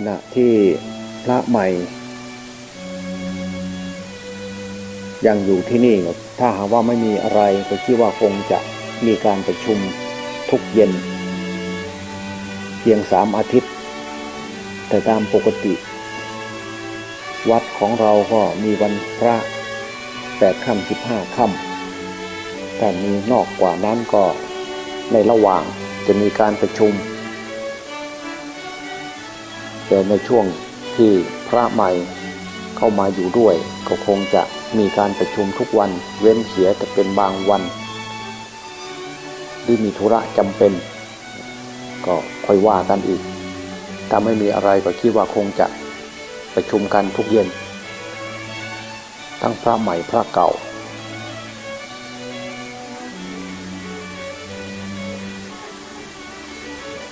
ขณะที่พระใหม่ ยังอยู่ที่นี่ถ้าหากว่าไม่มีอะไรก็คิดว่าคงจะมีการประชุมทุกเย็น เพียงสามอาทิตย์ แต่ตามปกติ วัดของเราก็มีวันพระแปดค่ำสิบห้าค่ำแต่มีนอกกว่านั้นก็ในระหว่างจะมีการประชุม แต่ในช่วงที่พระใหม่เข้ามาอยู่ด้วย ก็คงจะมีการประชุมทุกวันเว้นเสียแต่เป็นบางวัน ที่มีธุระจำเป็น ก็ค่อยว่ากันอีก ถ้าไม่มีอะไรก็คิดว่าคงจะประชุมกันทุกเย็น ทั้งพระใหม่พระเก่า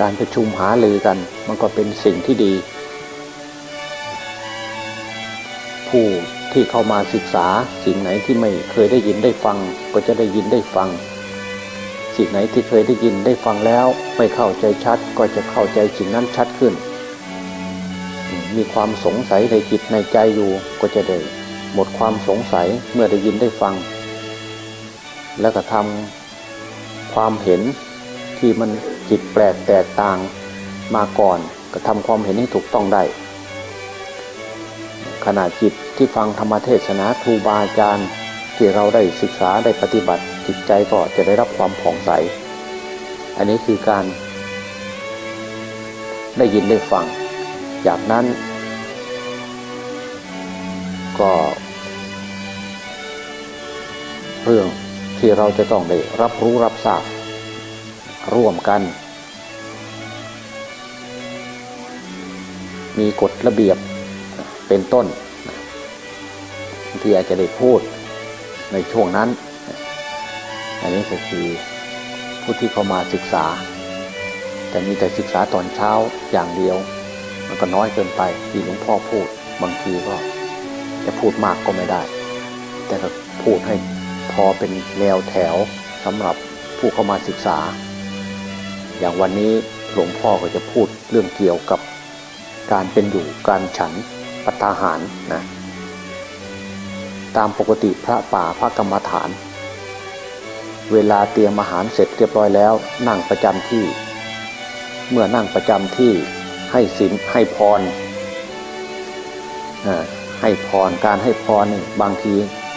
การประชุมหาลือกัน มันก็เป็นสิ่งที่ดี ผู้ที่เข้ามาศึกษาสิ่งไหนที่ไม่เคยได้ยินได้ฟัง ก็จะได้ยินได้ฟัง สิ่งไหนที่เคยได้ยินได้ฟังแล้ว ไม่เข้าใจชัดก็จะเข้าใจสิ่งนั้นชัดขึ้น มีความสงสัยในจิตในใจอยู่ก็จะได้หมดความสงสัยเมื่อได้ยินได้ฟัง แล้วก็ทำความเห็นที่มัน จิตแปลกแตกต่างมาก่อนก็ทำความเห็นให้ถูกต้องได้ ขณะจิตที่ฟังธรรมเทศนาครูบาอาจารย์ที่เราได้ศึกษาได้ปฏิบัติ จิตใจก็จะได้รับความผ่องใส อันนี้คือการ ได้ยินได้ฟัง จากนั้น ก็เรื่องที่เราจะต้องได้รับรู้รับทราบร่วมกัน มีกฎระเบียบเป็นต้นที่อาจจะได้พูดในช่วงนั้น อันนี้ก็คือผู้ที่เข้ามาศึกษา แต่มีแต่ศึกษาตอนเช้าอย่างเดียว มันก็น้อยเกินไปที่หลวงพ่อพูดบางทีก็จะพูดมากก็ไม่ได้ แต่ก็พูดให้พอเป็นแนวแถวสำหรับผู้เข้ามาศึกษา อย่างวันนี้หลวงพ่อก็จะพูดเรื่องเกี่ยวกับ การเป็นอยู่การฉันปัตาหารนะตามปกติพระป่าพระกรรมฐาน เวลาเตรียมอาหารเสร็จเรียบร้อยแล้ว นั่งประจำที่ เมื่อนั่งประจำที่ให้ศีลให้พรให้พรการให้พรนี่บางที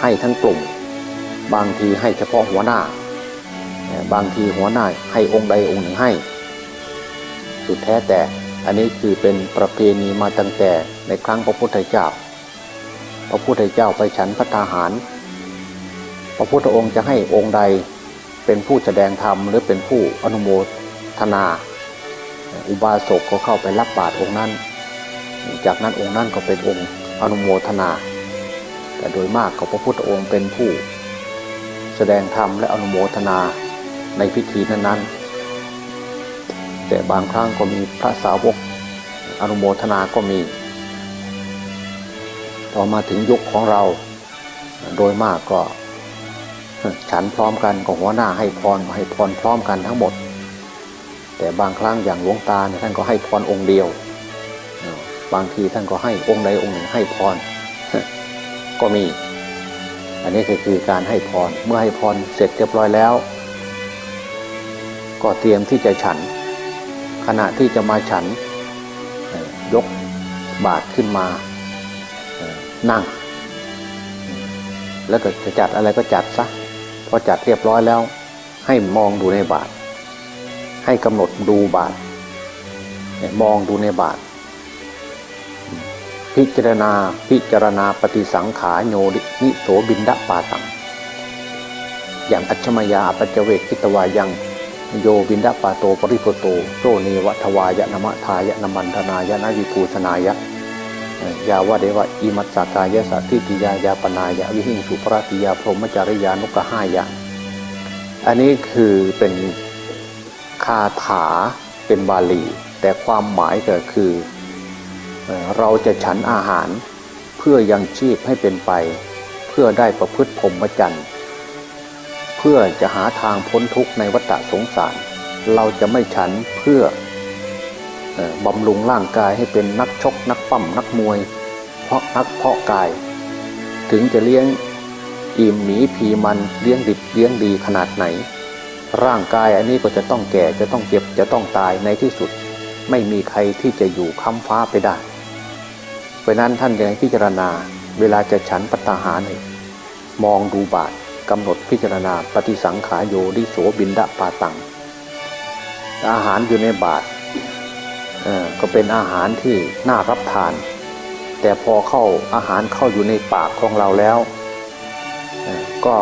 ให้ทั้งกลุ่ม บางทีให้เฉพาะหัวหน้า บางทีหัวหน้าให้องค์ใดองค์หนึ่งให้ สุดแท้แต่ อันนี้คือเป็นประเพณีมาตั้งแต่ในครั้งพระพุทธเจ้า พระพุทธเจ้าไปฉันพระทหาร พระพุทธองค์จะให้องค์ใดเป็นผู้แสดงธรรมหรือเป็นผู้อนุโมทนา อุบาสกก็เข้าไปรับบาตรองค์นั้น จากนั้นองค์นั้นก็เป็นองค์อนุโมทนา แต่โดยมากก็พระพุทธองค์เป็นผู้ แสดงธรรมและอนุโมทนาในพิธีนั้นๆ แต่บางครั้งก็มีพระสาวกอนุโมทนาก็มี พอมาถึงยุคของเรา โดยมากก็ ฉันพร้อมกันก็หัวหน้าให้พรให้พรพร้อมกันทั้งหมด แต่บางครั้งอย่างหลวงตาท่านก็ให้พรองค์เดียว บางทีท่านก็ให้องค์ใดองค์หนึ่งให้พรก็มี อันนี้ก็คือการให้พร เมื่อให้พรเสร็จเรียบร้อยแล้ว ก็เตรียมที่จะฉัน ขณะที่จะมาฉันยกบาทขึ้นมานั่ง แล้วก็จะจัดอะไรก็จัดซะพอจัดเรียบร้อยแล้ว ให้มองดูในบาทให้กำหนดดูบาทมองดูในบาทพิจารณาพิจารณาปฏิสังขาโยนิโสบินดาปาตังอย่างอัจฉมยาปัจเจเวกคิตวายัง โยบินดาปาโตปริโพโตโซเนวัทวายะนมะทายะนมันธนายะนาวิภูสนายะยาวะเดวะอิมัสสากายะสัติติยายาปนายะวิหิงสุปราติยาพรหมจริยานุกห้ายะ อันนี้คือเป็นคาถาเป็นบาลี แต่ความหมายก็คือเราจะฉันอาหารเพื่อยังชีพให้เป็นไป เพื่อได้ประพฤติพรหมจรรย์ พื่อจะหาทางพ้นทุกข์ในวัฏสงสาร เราจะไม่ฉันเพื่ออบำรุงร่างกายให้เป็นนักชก นักปั้มนักมวย เพราะนักเพาะกาย ถึงจะเลี้ยงอิ่มหมีพีมันเลี้ยงดิบเลี้ยงดีขนาดไหน ร่างกายอันนี้ก็จะต้องแก่จะต้องเจ็บจะต้องตายในที่สุด ไม่มีใครที่จะอยู่ค้ำฟ้าไปได้เพราะนั้นท่านจะให้พิจารณาเวลาจะฉันปัตตาหารเนี่ยมองดูบาท กำหนดพิจารณาปฏิสังขายโยดิโสบินดาปาตัง อาหารอยู่ในบาทเอ่อก็เป็นอาหารที่น่ารับทาน แต่พอเข้าอาหารเข้าอยู่ในปากของเราแล้ว ก็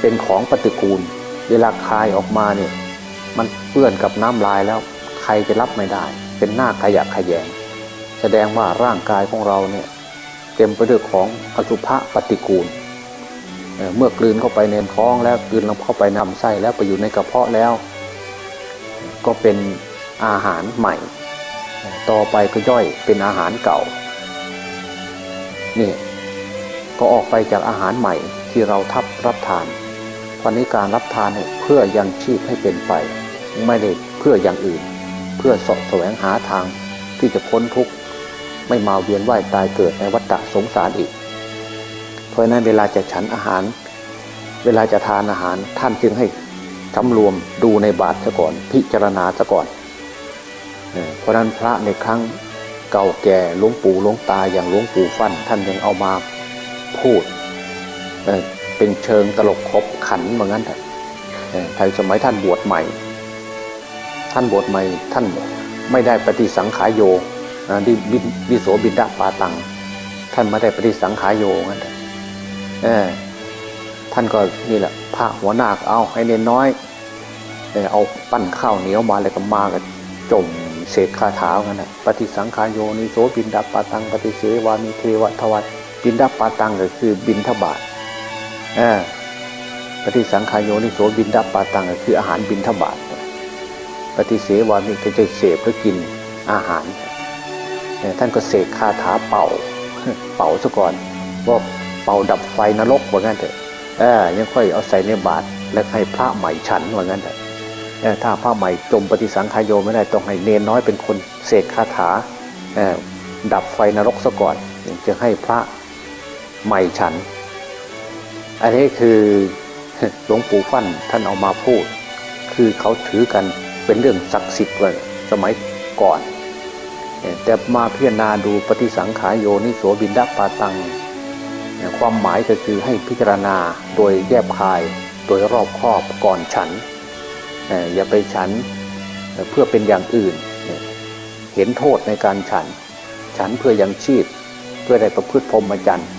เป็นของปฏิกูล เวลาคายออกมาเนี่ยมันเปื้อนกับน้ำลายแล้วใครจะรับไม่ได้ เป็นหน้าขยะขยง แสดงว่าร่างกายของเราเนี่ยเต็มไปด้วยของอสุภะปฏิกูล เเมื่อกลืนเข้าไปในท้องแล้วกลืนลงเข้าไปนำไส้แล้วไปอยู่ในกระเพาะแล้ว ก็เป็นอาหารใหม่ ต่อไปก็ย่อยเป็นอาหารเก่านี่ก็ออกไปจากอาหารใหม่ที่เราทับรับทานวันนี้การรับทานเพื่อยังชีพให้เป็นไป ไม่ได้เพื่ออย่างอื่น เพื่อสาะแสวงหาทางที่จะพ้นทุกข์ไม่มาเวียนว่ายตายเกิดในวัฏฏะสงสารอีก ราะนั้นเวลาจะฉันอาหาร เวลาจะทานอาหารท่านจึงให้สำรวมดูในบาตรซะก่อน พิจารณาซะก่อน เพราะนั้นพระในครั้งเก่าแก่หลวงปู่หลวงตาอย่างหลวงปู่ฟั่นท่านยังเอามาพูดเเป็นเชิงตลกคบขันเหมือนกันเถอะเออในสมัยท่านบวชใหม่ ท่านบวชใหม่ท่านไม่ได้ปฏิสังขายโยดิบินดิโสบินดาปาตัง ท่านไม่ได้ปฏิสังขายโยงั้นเถอะเออ ท่านก็นี่แหละพระหัวหน้าเอาให้เนนน้อยเออเอาปั้นข้าวเหนียวมาแล้วก็มากับจมเศษคาถากันนะปฏิสังขารโยนิโสบินดับปาตังปฏิเสวามิเทวทวัตบินดับปาตังก็คือบินทบาทปฏิสังขารโยนิโสบินดับปาตังก็คืออาหารบินทบาทปฏิเสวามิก็จะเสพหรือกินอาหารท่านก็เสกคาถาเป่าเป่าซะก่อนว่า เป่าดับไฟนรกว่างั้นเถอะเออยังค่อยเอาใส่ในบาตรแล้วให้พระใหม่ฉันว่างั้นเถอะเออถ้าพระใหม่จมปฏิสังขายโยไม่ได้ต้องให้เนนน้อยเป็นคนเสกคาถาเออดับไฟนรกซะก่อนถึงจะให้พระใหม่ฉัน อันนี้คือหลวงปู่ฟั่นท่านเอามาพูด คือเขาถือกันเป็นเรื่องศักดิ์สิทธิ์เลยสมัยก่อน แต่มาพิจารณาดูปฏิสังขายโยนิโสบินดาปาตัง ความหมายก็คือให้พิจารณาโดยแยบคายโดยรอบคอบก่อนฉัน อย่าไปฉันเพื่อเป็นอย่างอื่น เห็นโทษในการฉัน ฉันเพื่อยังชีพเพื่อได้ประพฤติพรหมจรรย์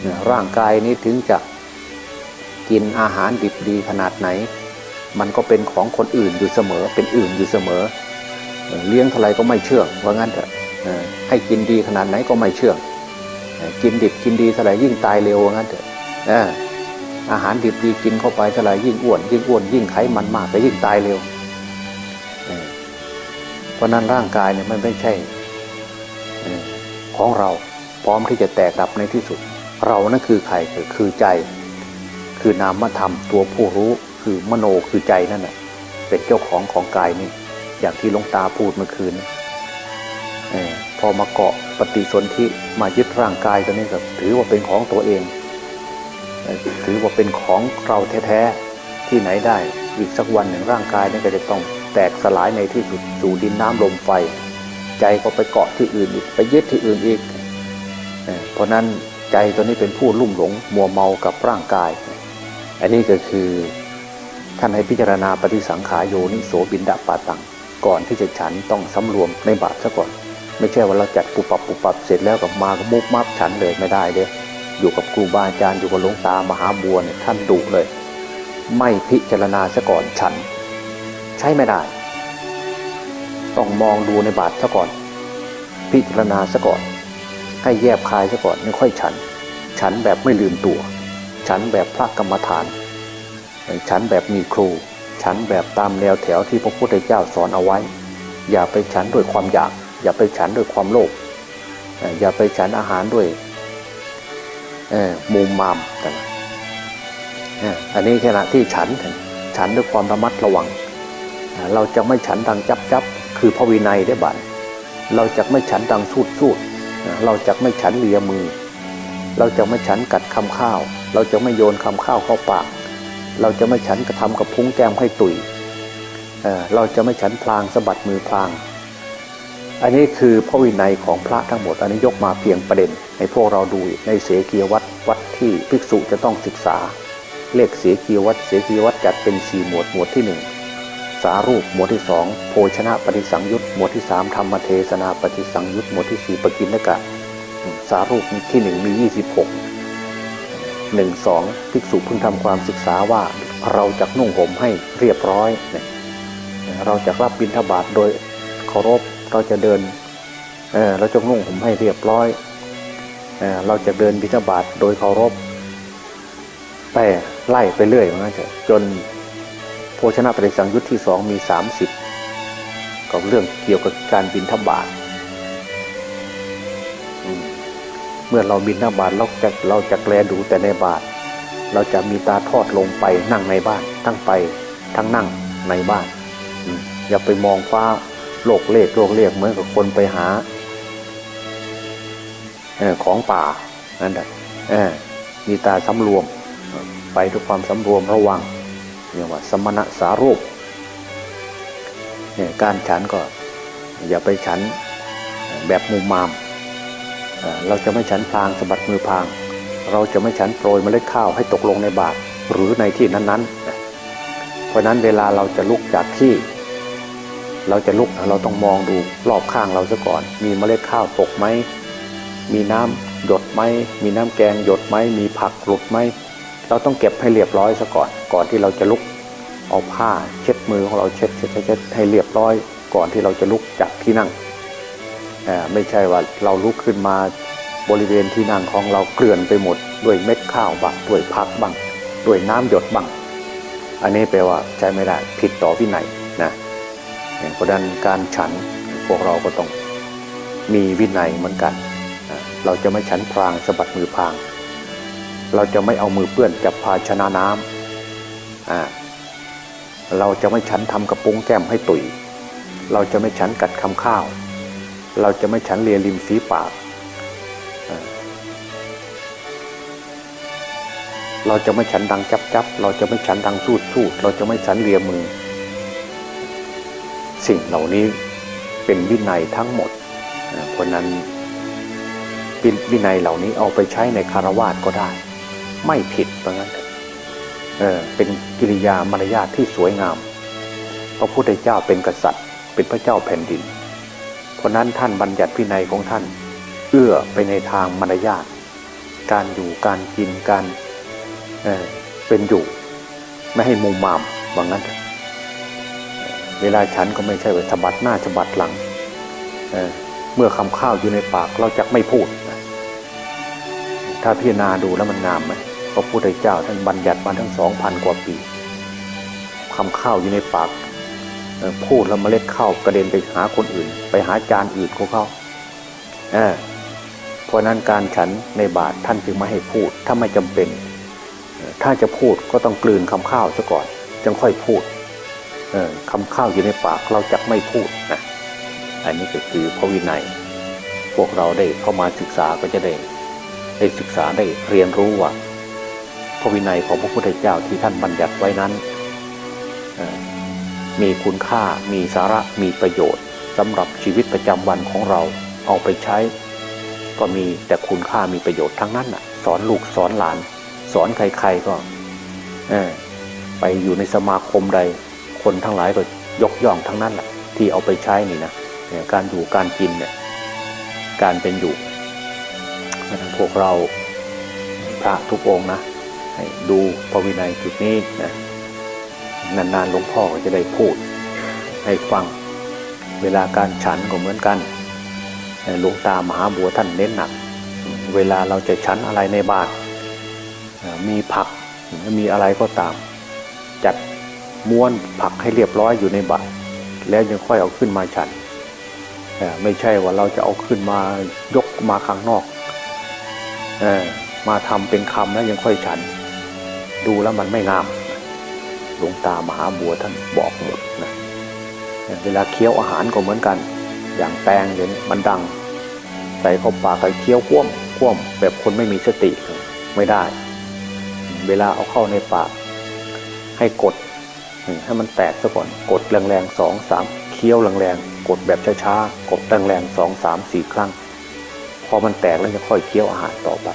เนี่ยร่างกายนี้ถึงจะกินอาหารดิบดีขนาดไหน มันก็เป็นของคนอื่นอยู่เสมอ เป็นอื่นอยู่เสมอ เลี้ยงเท่าไรก็ไม่เชื่องว่างั้นเถอะให้กินดีขนาดไหนก็ไม่เชื่อง กินดิบกินดีเท่าไหร่ยิ่งตายเร็วงั้นเถอะอาหารดิบดีกินเข้าไปเท่าไหร่ยิ่งอ้วนยิ่งอ้วนยิ่งไขมันมากแต่ยิ่งตายเร็วเพราะนั้นร่างกายเนี่ยมันไม่ใช่ของเราพร้อมที่จะแตกดับในที่สุด เรานั่นคือใครคือใจ คือนามธรรมตัวผู้รู้คือมโนคือใจนั่นแหละเป็นเจ้าของของกายนี่อย่างที่หลวงตาพูดเมื่อคืนนี้เออ พอมาเกาะปฏิสนธิมายึดร่างกายตัวนี้ก็ถือว่าเป็นของตัวเอง ถือว่าเป็นของเราแท้ๆที่ไหนได้อีกสักวันหนึ่งร่างกายนี่ก็จะต้องแตกสลายในที่สุดสู่ดินน้ำลมไฟ ใจก็ไปเกาะที่อื่นอีกไปยึดที่อื่นอีกเออเพราะนั้นใจตัวนี้เป็นผู้ลุ่มหลงมัวเมากับร่างกาย อันนี้ก็คือท่านให้พิจารณาปฏิสังขารโยนิโสบินดาปาตัง ก่อนที่จะฉันต้องสำรวมในบาตรซะก่อน ไม่ใช่ว่าเราจัดปุบปับปุบปับเสร็จแล้วกับมาก็มุกมับฉันเลยไม่ได้เด้อยู่กับครูบาอาจารย์อยู่กับหลวงตามหาบัวเนี่ยท่านดุเลย ไม่พิจารณาซะก่อนฉัน ใช้ไม่ได้ ต้องมองดูในบาตรซะก่อน พิจารณาซะก่อน ให้แยบคายซะก่อนไม่ค่อยฉัน ฉันแบบไม่ลืมตัว ฉันแบบพระกรรมฐาน ฉันแบบมีครู ฉันแบบตามแนวแถวที่พระพุทธเจ้าสอนเอาไว้ อย่าไปฉันด้วยความอยาก อย่าไปฉันด้วยความโลภอย่าไปฉันอาหารด้วยมุมมามต่างอันนี้ขณะที่ฉันฉันด้วยความระมัดระวัง เราจะไม่ฉันดังจับจับคือพระวินัยได้บัดเราจะไม่ฉันดังสูดสูดเราจะไม่ฉันเลียมือ เราจะไม่ฉันกัดคำข้าว เราจะไม่โยนคำข้าวเข้าปาก เราจะไม่ฉันกระทำกับพุ้งแก้มให้ตุยเราจะไม่ฉันพลางสะบัดมือพลาง อันนี้คือพระวินัยของพระทั้งหมด อันนี้ยกมาเพียงประเด็น ให้พวกเราดูในเสกียวัดวัดที่ภิกษุจะต้องศึกษา เลขเสกียวัดเสกียวัดจัดเป็นสี่หมวดหมวดที่หนึ่งสารูปหมวดที่สองโภชนะปฏิสังยุตหมวดที่สามธรรมเทศนาปฏิสังยุตหมวดที่สี่ปกินกะสารูปที่หนึ่งมียี่สิบหกหนึ่งสองภิกษุเพิ่งทำความศึกษาว่าเราจะนุ่งห่มให้เรียบร้อย เราจะรับบิณฑบาตโดยเคารพ เราจะเดินเเราจะนุ่งห่มให้เรียบร้อยเอเราจะเดินบิณฑบาตโดยเคารพแต่ไล่ไปเรื่อยว่างั้นเถอะจนโภชนะปฏิสังยุตที่สองมีสามสิบกับเรื่องเกี่ยวกับการบินทบาทเมื่อเราบินทบาทเราจะเราจะแลดูแต่ในบาท เราจะมีตาทอดลงไปนั่งในบ้านทั้งไปทั้งนั่งในบ้าน อย่าไปมองฟ้า โลกเลขโลกเรียกเหมือนกับคนไปหาอของป่านั่นแหละมีตาสำรวม ไปด้วยความสำรวมระวังเรียกว่าสมณะสารูปเนี่ยการฉันก็อย่าไปฉันแบบมุมมาม เราจะไม่ฉันพางสะบัดมือพาง เราจะไม่ฉันโปรยเมล็ดข้าวให้ตกลงในบาตรหรือในที่นั้นๆ เพราะนั้นเวลาเราจะลุกจากที่ เราจะลุกเราต้องมองดูรอบข้างเราซะก่อน มีเมล็ดข้าวตกไหมมีน้ำหยดไหมมีน้ำแกงหยดไหมมีผักหลุดไหมเราต้องเก็บให้เรียบร้อยซะก่อน ก่อนที่เราจะลุกเอาผ้าเช็ดมือของเราเช็ดเช็ดเช็ดให้เรียบร้อย ก่อนที่เราจะลุกจากที่นั่งไม่ใช่ว่าเราลุกขึ้นมาบริเวณที่นั่งของเราเกลื่อนไปหมดด้วยเม็ดข้าวบ้างด้วยผักบ้างด้วยน้ำหยดบ้าง อันนี้แปลว่าใช้ไม่ได้ผิดต่อวินัยนะ เพราะฉะนั้นการฉันพวกเราก็ต้องมีวินัยเหมือนกัน เราจะไม่ฉันพรางสะบัดมือพราง เราจะไม่เอามือเปื้อนจับภาชนะน้ำเราจะไม่ฉันทำกระปุ้งแก้มให้ตุย เราจะไม่ฉันกัดคำข้าว เราจะไม่ฉันเลียริมฝีปาก เราจะไม่ฉันดังจับจับ เราจะไม่ฉันดังสูดสูดเราจะไม่ฉันเลียมือ สิ่งเหล่านี้เป็นวินัยทั้งหมด เพราะนั้นวิวินัยเหล่านี้เอาไปใช้ในคารวาสก็ได้ ไม่ผิดเพราะงั้นเออเป็นกิริยามารยาทที่สวยงาม พระพุทธเจ้าเป็นกษัตริย์ เป็นพระเจ้าแผ่นดิน เพราะนั้นท่านบัญญัติพินัยของท่าน เอื้อไปในทางมารยาทการอยู่การกินการเออเป็นอยู่ ไม่ให้มุมมามว่างั้น เวลาฉันก็ไม่ใช่ว่าสะบัดหน้าสะบัดหลังเเมื่อคำข้าวอยู่ในปากเราจะไม่พูด ถ้าพิจารณาดูแล้วมันงามไหมพระพุทธเจ้าท่านบัญญัติมาทั้งสองพันกว่าปีคำข้าวอยู่ในปากพูดแล้วเมล็ดข้าวกระเด็นไปหาคนอื่น ไปหาจานอื่นของเขาเเพราะนั้นการฉันในบาทท่านจึงไม่ให้พูด ถ้าไม่จำเป็น ถ้าจะพูดก็ต้องกลืนคำข้าวซะก่อน จึงค่อยพูด คำข้าวอยู่ในปากเราจะไม่พูดนะอันนี้ก็คือพระวินัย พวกเราได้เข้ามาศึกษาก็จะได้ได้ศึกษาได้เรียนรู้ว่า พระวินัยของพระพุทธเจ้าที่ท่านบัญญัติไว้นั้น มีคุณค่ามีสาระมีประโยชน์สำหรับชีวิตประจำวันของเราเอาไปใช้ ก็มีแต่คุณค่ามีประโยชน์ทั้งนั้นน่ะสอนลูกสอนหลาน สอนใครๆก็อไปอยู่ในสมาคมใด คนทั้งหลายก็ยกย่องทั้งนั้นแหละที่เอาไปใช้นี่นะเนี่ยการอยู่การกินเนี่ยการเป็นอยู่พวกเราพระทุกองนะให้ดูพระวินัยจุดนี้นะนานๆหลวงพ่อก็จะได้พูดให้ฟังเวลาการฉันก็เหมือนกันหลวงตามหาบัวท่านเน้นหนัก เวลาเราจะฉันอะไรในบาตรมีผักมีอะไรก็ตาม จัด ม้วนผักให้เรียบร้อยอยู่ในบาตรแล้วยังค่อยเอาขึ้นมาฉันไม่ใช่ว่าเราจะเอาขึ้นมายกมาข้างนอกอมาทำเป็นคำแล้วยังค่อยฉัน ดูแล้วมันไม่งามหลวงตามหาบัวท่านบอกหมดนะเวลาเคี้ยวอาหารก็เหมือนกัน อย่างแตงเดี๋ยมันดัง ใส่เข้าปากไปเคี้ยวคว่ำคว่ำแบบคนไม่มีสติไม่ได้ เวลาเอาเข้าในปาก ให้กด ให้มันแตกซะก่อนกดแรงๆสองสามเคี้ยวแรงๆกดแบบช้าๆกดแรงๆสองสามสี่ครั้ง พอมันแตกแล้วจะค่อยเคี้ยวอาหารต่อไป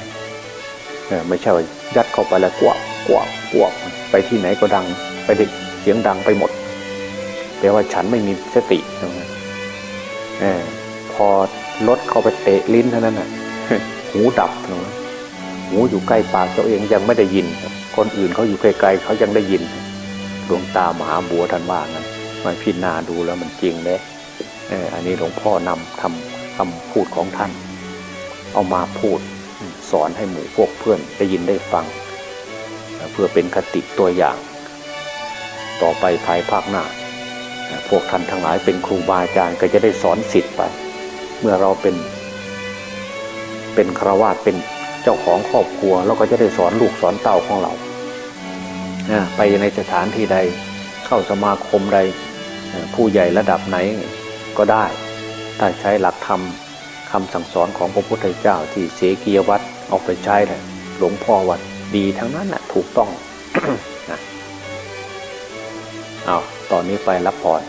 ไม่ใช่ว่ายัดเข้าไปแล้วกวบกวบกวบไปที่ไหนก็ดังไปได้เสียงดังไปหมดแปลว่าฉันไม่มีสติตรงนั้นพอรถเข้าไปเตะลิ้นเท่านั้นน่ะหูดับตรงนั้นหูอยู่ใกล้ปากตัวเองยังไม่ได้ยิน คนอื่นเขาอยู่ไกลๆเขายังได้ยิน ดวงตามหาบัวท่านว่างั้นมันพิจารณาดูแล้วมันจริงเลยเอออันนี้หลวงพ่อนำทำคำพูดของท่าน เอามาพูดสอนให้หมู่พวกเพื่อนได้ยินได้ฟัง เพื่อเป็นคติตัวอย่าง ต่อไปภายภาคหน้า พวกท่านทั้งหลายเป็นครูบาอาจารย์ก็จะได้สอนสิทธิ์ไป เมื่อเราเป็น เป็นครวาสเป็นเจ้าของครอบครัวเราก็จะได้สอนลูกสอนเต่าของเรา ไปในสถานที่ใด เข้าสมาคมใด ผู้ใหญ่ระดับไหนก็ได้ถ้าใช้หลักธรรมคำสั่งสอนของพระพุทธเจ้าที่เสกียวัตรเอาไปใช้เลยหลวงพ่อวัดดีทั้งนั้นนะถูกต้องนะเอาตอนนี้ไปรับพรอน